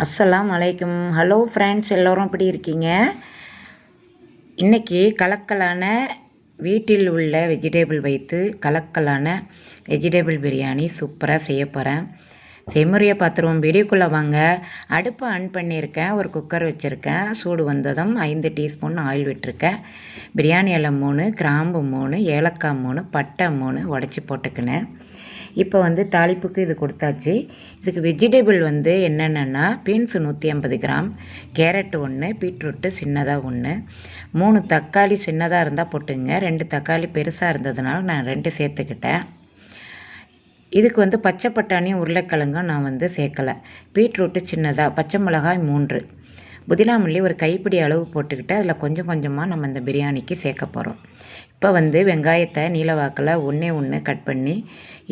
அஸ்ஸலாம் வலைக்கம் hello friends எல்லோரும் எப்படி இருக்கீங்க? இன்றைக்கி கலக்கலான வீட்டில் உள்ள வெஜிடேபிள் வைத்து கலக்கலான வெஜிடேபிள் பிரியாணி சூப்பராக செய்ய போகிறேன் செய்முறையை பார்த்துருவோம். வீடியோக்குள்ளே வாங்க. அடுப்பை ஆன் பண்ணியிருக்கேன். ஒரு குக்கர் வச்சுருக்கேன். சூடு வந்ததும் ஐந்து டீஸ்பூன் ஆயில் விட்டுருக்கேன். பிரியாணி இலை மூணு கிராம்பு மூணு ஏலக்காய் மூணு பட்டை மூணு உடச்சி போட்டுக்கினேன். இப்போ வந்து தாளிப்புக்கு இது கொடுத்தாச்சு. இதுக்கு வெஜிடபிள் வந்து என்னென்னா பீன்ஸு நூற்றி ஐம்பது கிராம் கேரட் ஒன்று பீட்ரூட்டு சின்னதாக ஒன்று மூணு தக்காளி சின்னதாக இருந்தால் போட்டுங்க. ரெண்டு தக்காளி பெருசாக இருந்ததுனால நான் ரெண்டு சேர்த்துக்கிட்டேன். இதுக்கு வந்து பச்சை பட்டாணியும் உருளைக்கிழங்கும் நான் வந்து சேர்க்கலை. பீட்ரூட்டு சின்னதாக பச்சை மிளகாய் மூன்று. புதினாமல்லி ஒரு கைப்பிடி அளவு போட்டுக்கிட்டு அதில் கொஞ்சம் கொஞ்சமாக நம்ம இந்த பிரியாணிக்கு சேர்க்க போகிறோம் இப்போ வந்து வெங்காயத்தை நீலவாக்கில் ஒன்றே ஒன்று கட் பண்ணி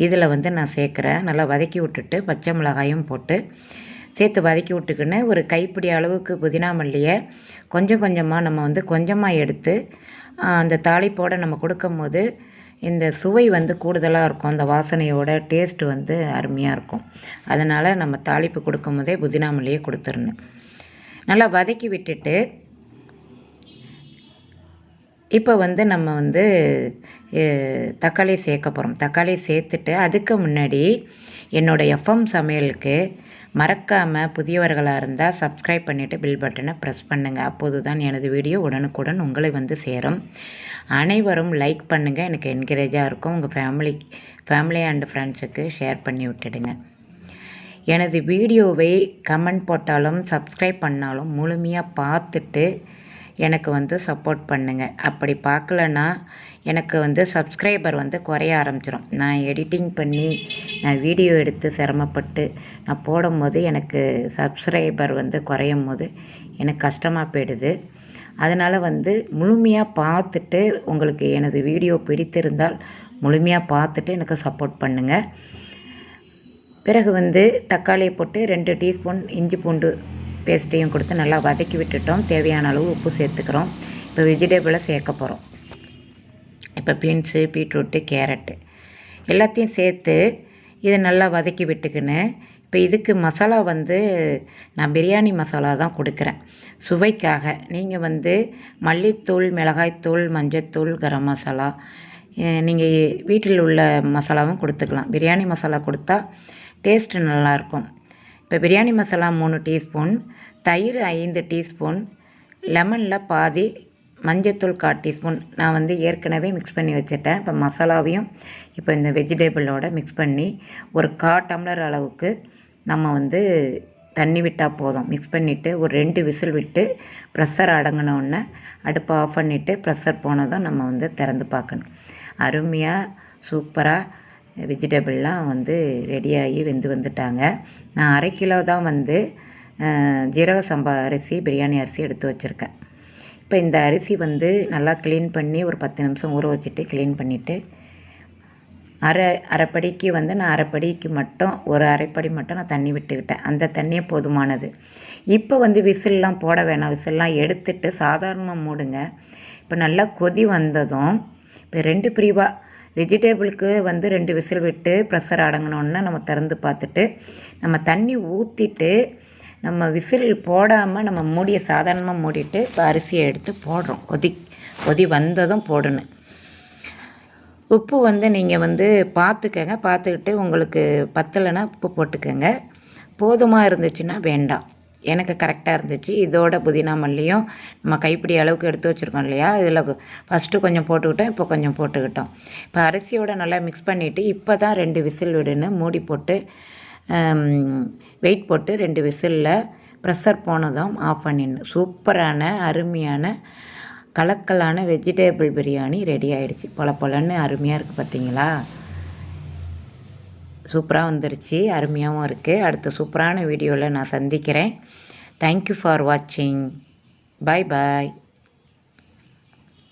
இதில் வந்து நான் சேர்க்குறேன். நல்லா வதக்கி விட்டுட்டு பச்சை மிளகாயும் போட்டு சேர்த்து வதக்கி விட்டுக்கின்னு ஒரு கைப்பிடி அளவுக்கு புதினா மல்லியை கொஞ்சம் கொஞ்சமாக நம்ம வந்து கொஞ்சமாக எடுத்து அந்த தாளிப்போடு நம்ம கொடுக்கும் போது இந்த சுவை வந்து கூடுதலாக இருக்கும். அந்த வாசனையோட டேஸ்ட் வந்து அருமையாக இருக்கும். அதனால் நம்ம தாளிப்பு கொடுக்கும் போதே புதினா மல்லியை கொடுத்துருணும் நல்லா வதக்கி விட்டுட்டு இப்போ வந்து நம்ம வந்து தக்காளி சேர்க்க போகிறோம் தக்காளி சேர்த்துட்டு அதுக்கு முன்னாடி என்னோடய எஃப்எம் சமையலுக்கு மறக்காமல் புதியவர்களாக இருந்தால் சப்ஸ்கிரைப் பண்ணிவிட்டு பில் பட்டனை ப்ரெஸ் பண்ணுங்கள் அப்போது தான் எனது வீடியோ உடனுக்குடன் உங்களை வந்து சேரும். அனைவரும் லைக் பண்ணுங்கள் எனக்கு என்கரேஜாக இருக்கும். உங்கள் ஃபேமிலி ஃபேமிலி அண்ட் ஃப்ரெண்ட்ஸுக்கு ஷேர் பண்ணி விட்டுடுங்க. எனது வீடியோவை கமெண்ட் போட்டாலும் சப்ஸ்கிரைப் பண்ணாலும் முழுமையாக பார்த்துட்டு எனக்கு வந்து சப்போர்ட் பண்ணுங்கள் அப்படி பார்க்கலன்னா எனக்கு வந்து சப்ஸ்கிரைபர் வந்து குறைய ஆரம்பிச்சிடும் நான் எடிட்டிங் பண்ணி நான் வீடியோ எடுத்து சிரமப்பட்டு நான் போடும்போது எனக்கு சப்ஸ்கிரைபர் வந்து குறையும் போது எனக்கு கஷ்டமாக போயிடுது. அதனால் வந்து முழுமையாக பார்த்துட்டு உங்களுக்கு எனது வீடியோ பிடித்திருந்தால் முழுமையாக பார்த்துட்டு எனக்கு சப்போர்ட் பண்ணுங்கள் பிறகு வந்து தக்காளியை போட்டு ரெண்டு டீஸ்பூன் இஞ்சி பூண்டு பேஸ்ட்டையும் கொடுத்து நல்லா வதக்கி விட்டுட்டோம். தேவையான அளவு உப்பு சேர்த்துக்கிறோம். இப்போ வெஜிடபிளை சேர்க்க போகிறோம் இப்போ பீன்ஸு பீட்ரூட்டு கேரட்டு எல்லாத்தையும் சேர்த்து இதை நல்லா வதக்கி விட்டுக்கின்னு இப்போ இதுக்கு மசாலா வந்து நான் பிரியாணி மசாலா தான் கொடுக்குறேன். சுவைக்காக நீங்கள் வந்து மல்லித்தூள் மிளகாய்த்தூள் மஞ்சத்தூள் கரம் மசாலா நீங்கள் வீட்டில் உள்ள மசாலாவும் கொடுத்துக்கலாம். பிரியாணி மசாலா கொடுத்தா டேஸ்ட்டு நல்லாயிருக்கும் இப்போ பிரியாணி மசாலா மூணு டீஸ்பூன் தயிர் ஐந்து டீஸ்பூன் லெமனில் பாதி மஞ்சத்தூள் கால் டீஸ்பூன். நான் வந்து ஏற்கனவே மிக்ஸ் பண்ணி வச்சுட்டேன். இப்போ மசாலாவையும் இப்போ இந்த வெஜிடபிளோட மிக்ஸ் பண்ணி ஒரு கா டம்ளர் அளவுக்கு நம்ம வந்து தண்ணி விட்டால் போதும். மிக்ஸ் பண்ணிவிட்டு ஒரு ரெண்டு விசில் விட்டு ப்ரெஷர் அடங்கினோடனே அடுப்பை ஆஃப் பண்ணிவிட்டு ப்ரெஷர் போனதும் நம்ம வந்து திறந்து பார்க்கணும். அருமையாக சூப்பராக வெஜிடபிள்லாம் வந்து ரெடியாகி வெந்து வந்துட்டாங்க. நான் அரை கிலோ தான் வந்து ஜீரக சம்பா அரிசி பிரியாணி அரிசி எடுத்து வச்சுருக்கேன். இப்போ இந்த அரிசி வந்து நல்லா க்ளீன் பண்ணி ஒரு பத்து நிமிஷம் ஊற வச்சுட்டு க்ளீன் பண்ணிவிட்டு அரை அரைப்படிக்கு வந்து நான் அரைப்படிக்கு மட்டும் ஒரு அரைப்படி மட்டும் நான் தண்ணி விட்டுக்கிட்டேன். அந்த தண்ணியே போதுமானது. இப்போ வந்து விசில்லாம் போட வேணாம். விசில்லாம் எடுத்துட்டு சாதாரணமாக மூடுங்க. இப்போ நல்லா கொதி வந்ததும் இப்போ ரெண்டு பிரிவாக வெஜிடேபிளுக்கு வந்து ரெண்டு விசில் விட்டு ப்ரெஷர் அடங்கினோன்னா நம்ம திறந்து பார்த்துட்டு நம்ம தண்ணி ஊற்றிட்டு நம்ம விசில் போடாமல் நம்ம மூடியை சாதாரணமாக மூடிட்டு இப்போ அரிசியை எடுத்து போடுறோம். கொதி கொதி வந்ததும் போடணும். உப்பு வந்து நீங்கள் வந்து பார்த்துக்கங்க. பார்த்துக்கிட்டு உங்களுக்கு பத்தலைன்னா உப்பு போட்டுக்கோங்க. போதுமாக இருந்துச்சுன்னா வேண்டாம். எனக்கு கரெக்டாக இருந்துச்சு. இதோட புதினா மல்லியும் நம்ம கைப்பிடி அளவுக்கு எடுத்து வச்சுருக்கோம் இல்லையா? இதில் ஃபஸ்ட்டு கொஞ்சம் போட்டுக்கிட்டோம் இப்போ கொஞ்சம் போட்டுக்கிட்டோம். இப்போ அரிசியோட நல்லா மிக்ஸ் பண்ணிவிட்டு இப்போ தான் ரெண்டு விசில் விடுன்னு மூடி போட்டு வெயிட் போட்டு ரெண்டு விசிலில் ப்ரெஷர் போனதும் ஆஃப் பண்ணிடணும். சூப்பரான அருமையான கலக்கலான வெஜிடேபிள் பிரியாணி ரெடி ஆகிடுச்சு பொல பொலன்னு அருமையாக இருக்குது பார்த்தீங்களா சூப்பராக வந்துருச்சு அருமையாகவும் இருக்குது அடுத்த சூப்பரான வீடியோவில் நான் சந்திக்கிறேன். தேங்க்யூ ஃபார் வாட்சிங் பாய் பாய்